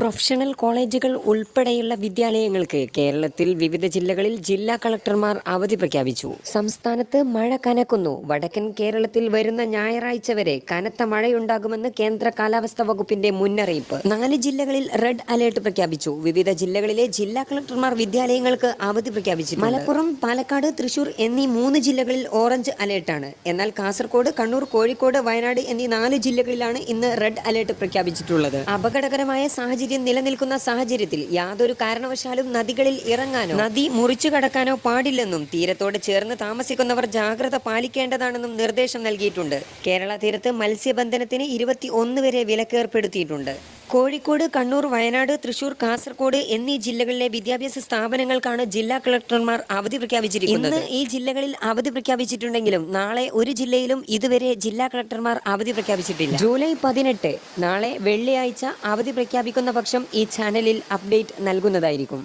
Professional കോളേജുകൾ ഉൾപ്പെടെയുള്ള വിദ്യാലയങ്ങൾക്ക് കേരളത്തിൽ വിവിധ ജില്ലകളിൽ ജില്ലാ കളക്ടർമാർ അവധി പ്രഖ്യാപിച്ചു. സംസ്ഥാനത്ത് മഴ കനക്കുന്നു. വടക്കൻ കേരളത്തിൽ വരുന്ന ഞായറാഴ്ച വരെ കനത്ത മഴയുണ്ടാകുമെന്ന് കേന്ദ്ര കാലാവസ്ഥാ വകുപ്പിന്റെ മുന്നറിയിപ്പ്. നാല് ജില്ലകളിൽ റെഡ് അലേർട്ട് പ്രഖ്യാപിച്ചു. വിവിധ ജില്ലകളിലെ ജില്ലാ കളക്ടർമാർ വിദ്യാലയങ്ങൾക്ക് അവധി പ്രഖ്യാപിച്ചു മലപ്പുറം പാലക്കാട് തൃശൂർ എന്നീ മൂന്ന് ജില്ലകളിൽ ഓറഞ്ച് അലേർട്ടാണ്. എന്നാൽ കാസർകോട് കണ്ണൂർ കോഴിക്കോട് വയനാട് എന്നീ നാല് ജില്ലകളിലാണ് ഇന്ന് റെഡ് അലേർട്ട് പ്രഖ്യാപിച്ചിട്ടുള്ളത്. അപകടകരമായ സാഹചര്യം നിലനിൽക്കുന്ന സാഹചര്യത്തിൽ യാതൊരു കാരണവശാലും നദികളിൽ ഇറങ്ങാനോ നദി മുറിച്ചു കടക്കാനോ പാടില്ലെന്നും തീരത്തോട് ചേർന്ന് താമസിക്കുന്നവർ ജാഗ്രത പാലിക്കേണ്ടതാണെന്നും നിർദ്ദേശം നൽകിയിട്ടുണ്ട്. കേരള തീരത്ത് മത്സ്യബന്ധനത്തിന് ഇരുപത്തി ഒന്ന് വരെ വിലക്കേർപ്പെടുത്തിയിട്ടുണ്ട്. കോഴിക്കോട് കണ്ണൂർ വയനാട് തൃശൂർ കാസർകോട് എന്നീ ജില്ലകളിലെ വിദ്യാഭ്യാസ സ്ഥാപനങ്ങൾക്കാണ് ജില്ലാ കളക്ടർമാർ അവധി പ്രഖ്യാപിച്ചിരിക്കുന്നത്. ഇന്ന് ഈ ജില്ലകളിൽ അവധി പ്രഖ്യാപിച്ചിട്ടുണ്ടെങ്കിലും നാളെ ഒരു ജില്ലയിലും ഇതുവരെ ജില്ലാ കളക്ടർമാർ അവധി പ്രഖ്യാപിച്ചിട്ടില്ല. ജൂലൈ പതിനെട്ട് നാളെ വെള്ളിയാഴ്ച അവധി പ്രഖ്യാപിക്കുന്ന പക്ഷം ഈ ചാനലിൽ അപ്ഡേറ്റ് നൽകുന്നതായിരിക്കും.